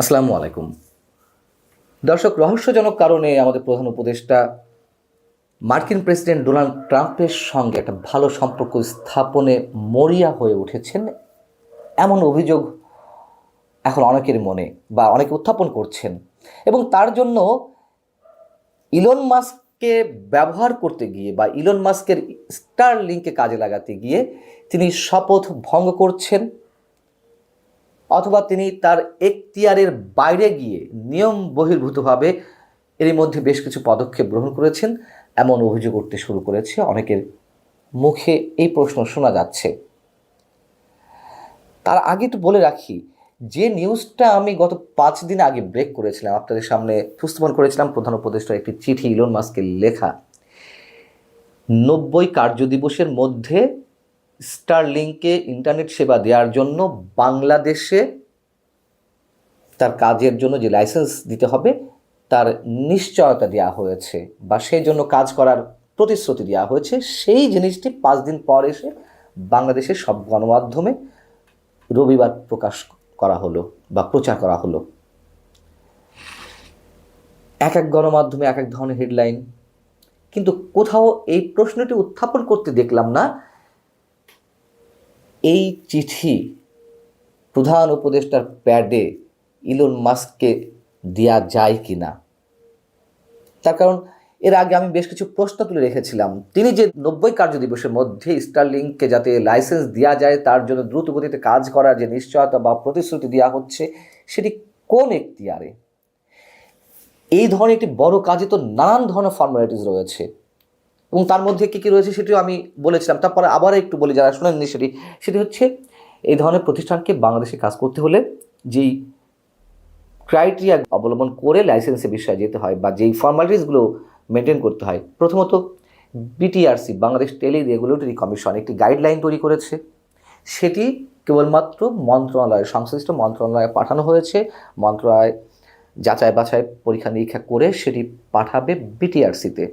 আসসালামু আলাইকুম। দর্শক, রহস্যজনক কারণে আমাদের প্রধান উপদেষ্টা মার্কিন প্রেসিডেন্ট ডোনাল্ড ট্রাম্পের সঙ্গে একটা ভালো সম্পর্ক স্থাপনে মরিয়া হয়ে উঠেছেন। এমন অভিযোগ এখন অনেকের মনে বা অনেকে উত্থাপন করছেন। এবং তার জন্য ইলন মাস্ককে ব্যবহার করতে গিয়ে বা ইলন মাস্কের স্টার লিঙ্কে কাজে লাগাতে গিয়ে তিনি শপথ ভঙ্গ করছেন। অথবা তিনি তার এখতিয়ারের বাইরে গিয়ে নিয়ম বহির্ভূতভাবে এরই মধ্যে বেশ কিছু পদক্ষেপ গ্রহণ করেছেন, এমন অভিযোগ উঠতে শুরু করেছে। অনেকের মুখে এই প্রশ্ন শোনা যাচ্ছে। তার আগে তো বলে রাখি, যে নিউজটা আমি গত পাঁচ দিন আগে ব্রেক করেছিলাম, আপনাদের সামনে উপস্থাপন করেছিলাম, প্রধান উপদেষ্টার একটি চিঠি ইলন মাস্কের লেখা। নব্বই কার্যদিবসের মধ্যে স্টারলিংকে ইন্টারনেট সেবা দেওয়ার জন্য বাংলাদেশে তার কাজের জন্য যে লাইসেন্স দিতে হবে, তার নিশ্চয়তা দেওয়া হয়েছে বা সেই জন্য কাজ করার প্রতিশ্রুতি দেওয়া হয়েছে, সেই জিনিসটি পাঁচ দিন পর এসে বাংলাদেশের সব গণমাধ্যমে রবিবার প্রকাশ করা হলো বা প্রচার করা হলো। এক এক গণমাধ্যমে এক এক ধরনের হেডলাইন কিন্তু কোথাও এই প্রশ্নটি উত্থাপন করতে দেখলাম না এই চিঠি প্রধান উপদেষ্টার প্যাডে ইলন মাস্ককে দেয়া যায় কি না তার কারণ, এর আগে আমি বেশ কিছু প্রশ্ন তুলে রেখেছিলাম। তিনি যে নব্বই কার্য দিবসের মধ্যে স্টারলিংকে যাতে লাইসেন্স দেওয়া যায়, তার জন্য দ্রুত গতিতে কাজ করার যে নিশ্চয়তা বা প্রতিশ্রুতি দেওয়া হচ্ছে, সেটি কোন এখতিয়ারে? এই ধরনের একটি বড় কাজে তো নানান ধরনের ফর্মালিটিস রয়েছে। এবং তার মধ্যে কী কী রয়েছে সেটিও আমি বলেছিলাম। তারপরে আবার একটু বলি, যারা শোনেননি সেটি সেটি হচ্ছে এই ধরনের প্রতিষ্ঠানকে বাংলাদেশে কাজ করতে হলে যেই ক্রাইটেরিয়া অবলম্বন করে লাইসেন্সের বিষয়ে যেতে হয় বা যেই ফর্মালিটিসগুলো মেনটেন করতে হয়, প্রথমত BTRC Bangladesh tele regulatory commission, একটি গাইডলাইন তৈরি করেছে। সেটি কেবলমাত্র মন্ত্রণালয়, সংশ্লিষ্ট মন্ত্রণালয়ে পাঠানো হয়েছে। মন্ত্রণালয় যাচাই বাছাই পরীক্ষা নিরীক্ষা করে সেটি পাঠাবে বিটিআরসিতে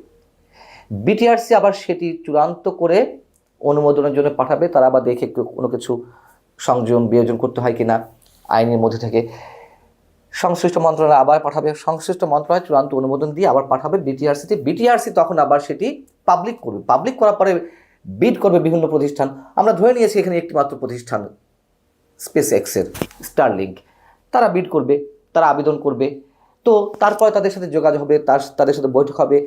বিটিআরসি আবার সেটি চূড়ান্ত করে অনুমোদনের জন্য পাঠাবে। তারা আবার দেখে কোনো কিছু সংযোজন, বিয়োজন করতে হয় কিনা আইনের মধ্যে থেকে। সংশ্লিষ্ট মন্ত্রণালয় আবার পাঠাবে। সংশ্লিষ্ট মন্ত্রণালয় চূড়ান্ত অনুমোদন দিয়ে আবার পাঠাবে বিটিআরসিতে বিটিআরসি তখন আবার সেটি পাবলিক করবে। পাবলিক করার পরে বিড করবে বিভিন্ন প্রতিষ্ঠান। আমরা ধরে নিয়েছি এখানে একটি মাত্র প্রতিষ্ঠান স্পেস এক্সের স্টারলিংক তারা বিড করবে, তারা আবেদন করবে। তো তারপরে তাদের সাথে যোগাযোগ হবে, তার, তাদের সাথে বৈঠক হবে।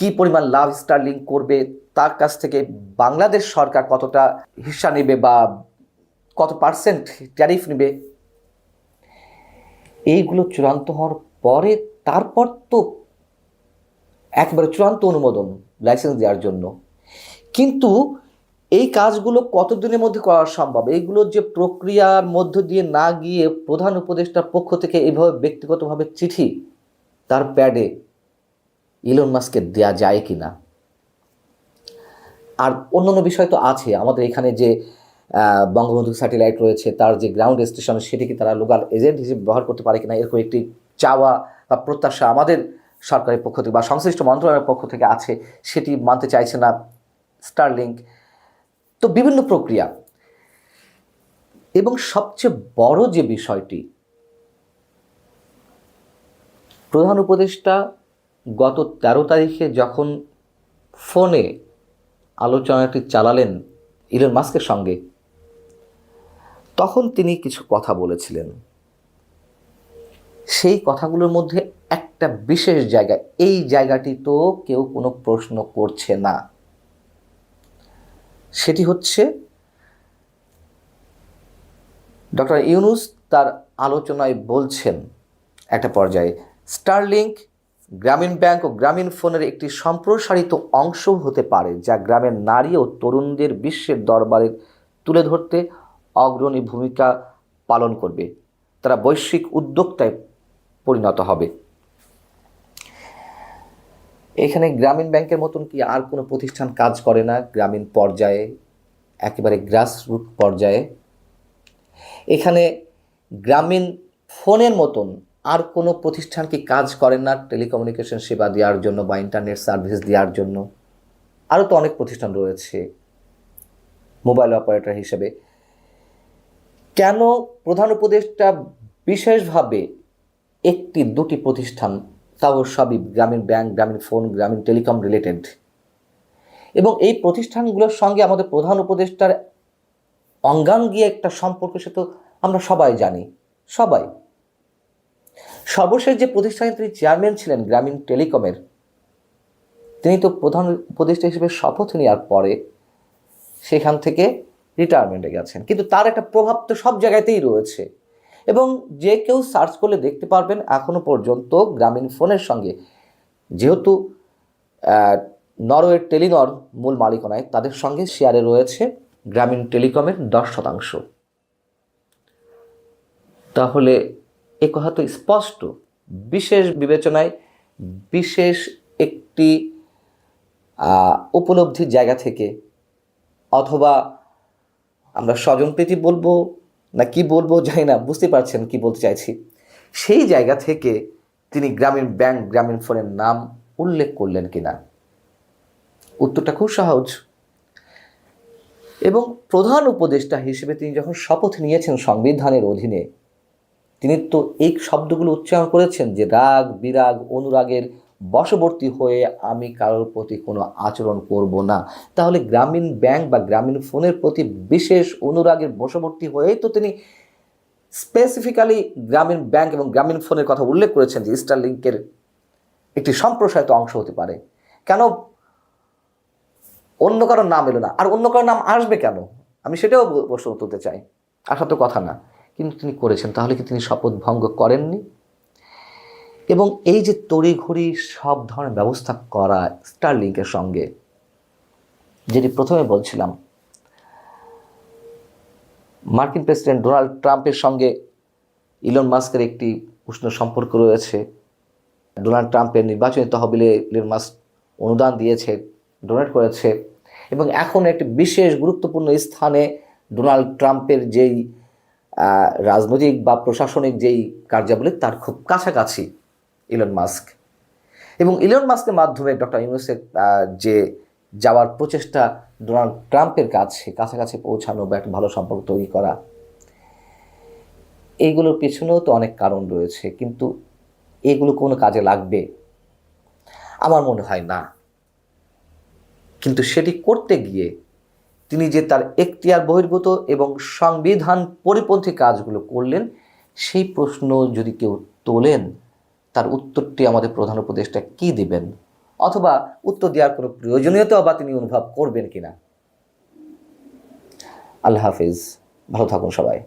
কি পরিমাণ লাভ স্টারলিং করবে, তার কাছ থেকে বাংলাদেশ সরকার কতটা হিসা নেবে বা কত পার্সেন্ট ট্যারিফ নেবে, এইগুলো চূড়ান্ত হওয়ার পরে তারপর তো একবারে চূড়ান্ত অনুমোদন লাইসেন্স দেওয়ার জন্য। কিন্তু এই কাজগুলো কতদিনের মধ্যে করা সম্ভব? এইগুলোর যে প্রক্রিয়ার মধ্য দিয়ে না গিয়ে প্রধান উপদেষ্টার পক্ষ থেকে এইভাবে ব্যক্তিগতভাবে চিঠি, তার প্যাডে ইলন মাস্কে দেয়া যায় কি না আর অন্যান্য বিষয় তো আছে। আমাদের এখানে যে বঙ্গবন্ধু স্যাটেলাইট রয়েছে, তার যে গ্রাউন্ড স্টেশন সেটি কি তারা লোকাল এজেন্ট হিসেবে ব্যবহার করতে পারে কিনা? এরকম একটি চাওয়া বা প্রত্যাশা আমাদের সরকারের পক্ষ থেকে বা সংশ্লিষ্ট মন্ত্রণালয়ের পক্ষ থেকে আছে, সেটি মানতে চাইছে না স্টারলিংক তো বিভিন্ন প্রক্রিয়া। এবং সবচেয়ে বড় যে বিষয়টি, প্রধান উপদেষ্টা গত তেরো তারিখে যখন ফোনে আলোচনাটি চালালেন ইলন মাস্কের সঙ্গে, তখন তিনি কিছু কথা বলেছিলেন। সেই কথাগুলোর মধ্যে একটা বিশেষ জায়গা, এই জায়গাটি তো কেউ কোনো প্রশ্ন করছে না। সেটি হচ্ছে, ডক্টর ইউনুস তার আলোচনায় বলছেন একটা পর্যায়ে, স্টারলিংক গ্রামীণ ব্যাংক ও গ্রামীণ ফোনের একটি সম্প্রসারিত অংশ হতে পারে, যা গ্রামের নারী ও তরুণদের বিশ্বের দরবারে তুলে ধরতে অগ্রণী ভূমিকা পালন করবে। তারা বৈশ্বিক উদ্যোক্তায় পরিণত হবে। এখানে গ্রামীণ ব্যাংকের মতন কি আর কোনো প্রতিষ্ঠান কাজ করে না? গ্রামীণ পর্যায়ে, একেবারে গ্রাসরুট পর্যায়ে। এখানে গ্রামীণ ফোনের মতন আর কোনো প্রতিষ্ঠান কি কাজ করে না টেলিকমিউনিকেশন সেবা দেওয়ার জন্য বা ইন্টারনেট সার্ভিস দেওয়ার জন্য? আরও তো অনেক প্রতিষ্ঠান রয়েছে মোবাইল অপারেটর হিসেবে। কেন প্রধান উপদেষ্টা বিশেষভাবে একটি, দুটি প্রতিষ্ঠান, তাও সবই গ্রামীণ ব্যাংক, গ্রামীণ ফোন, গ্রামীণ টেলিকম রিলেটেড? এবং এই প্রতিষ্ঠানগুলোর সঙ্গে আমাদের প্রধান উপদেষ্টার অঙ্গান গিয়ে একটা সম্পর্ক সে তো আমরা সবাই জানি, সবাই। সর্বশেষ যে প্রতিষ্ঠানে তিনি চেয়ারম্যান ছিলেন গ্রামীণ টেলিকমের, তিনি তো প্রধান উপদেষ্টা হিসেবে শপথ নেওয়ার পরে সেখান থেকে রিটায়ারমেন্টে গেছেন। কিন্তু তার একটা প্রভাব তো সব জায়গাতেই রয়েছে। এবং যে কেউ সার্চ করলে দেখতে পারবেন এখনও পর্যন্ত গ্রামীণ ফোনের সঙ্গে। যেহেতু নরওয়ের টেলিনর মূল মালিকানায় তাদের সঙ্গে শেয়ারে রয়েছে গ্রামীণ টেলিকমের দশ শতাংশ। তাহলে এ কথা তো স্পষ্ট, বিশেষ বিবেচনায়, বিশেষ একটি উপলব্ধির জায়গা থেকে, অথবা আমরা স্বজনপ্রীতি বলব না কি বলব জানি না, বুঝতে পারছেন কি বলতে চাইছি। সেই জায়গা থেকে তিনি গ্রামীণ ব্যাংক, গ্রামীণ ফোনের নাম উল্লেখ করলেন কিনা? উত্তরটা খুব সহজ। এবং প্রধান উপদেষ্টা হিসেবে তিনি যখন শপথ নিয়েছেন সংবিধানের অধীনে তিনি তো এই শব্দগুলো উচ্চারণ করেছেন যে রাগ, বিরাগ, অনুরাগের বশবর্তী হয়ে আমি কারোর প্রতি কোনো আচরণ করব না। তাহলে গ্রামীণ ব্যাংক বা গ্রামীণ ফোনের প্রতি বিশেষ অনুরাগের বশবর্তী হয়েই তো তিনি স্পেসিফিক্যালি গ্রামীণ ব্যাংক এবং গ্রামীণ ফোনের কথা উল্লেখ করেছেন যে স্টারলিংকের একটি সম্প্রসারিত অংশ হতে পারে। কেন? অন্য কারোর নাম এলো না। আর অন্য কারোর নাম আসবে কেন? আমি সেটাও প্রশ্ন তুলতে চাই। আসা তো কথা না। কিন্তু তিনি করেছেন, তাহলে কি তিনি শপথ ভঙ্গ করেননি? এবং এই যে তড়িঘড়ি সব ধরনের ব্যবস্থা করা স্টারলিংকের সঙ্গে, যেটি প্রথমে বলছিলাম, মার্কিন প্রেসিডেন্ট ডোনাল্ড ট্রাম্পের সঙ্গে ইলন মাস্কের একটি উষ্ণ সম্পর্ক রয়েছে। ডোনাল্ড ট্রাম্পের নির্বাচনী তহবিলে ইলন মাস্ক অনুদান দিয়েছে, ডোনেট করেছে, এবং এখন একটি বিশেষ গুরুত্বপূর্ণ স্থানে ডোনাল্ড ট্রাম্পের যেই রাজনৈতিক বা প্রশাসনিক যেই কার্যাবলী, তার খুব কাছাকাছি ইলন মাস্ক এবং ইলন মাস্কের মাধ্যমে ডক্টর ইউনুসের যে যাওয়ার প্রচেষ্টা ডোনাল্ড ট্রাম্পের কাছে, কাছাকাছি পৌঁছানো বা একটা ভালো সম্পর্ক তৈরি করা, এইগুলোর পেছনেও তো অনেক কারণ রয়েছে, কিন্তু এগুলো কোনো কাজে লাগবে? আমার মনে হয় না। কিন্তু সেটি করতে গিয়ে তিনি যে তার এখতিয়ার বহির্ভূত এবং সংবিধান পরিপন্থী কাজগুলো করলেন, সেই প্রশ্ন যদি কেউ তোলেন, তার উত্তরটি আমাদের প্রধান উপদেষ্টা কি দিবেন? অথবা উত্তর দেওয়ার কোনো প্রয়োজনীয়তা বা তিনি অনুভব করবেন কিনা? আল্লাহ হাফিজ, ভালো থাকুন সবাই।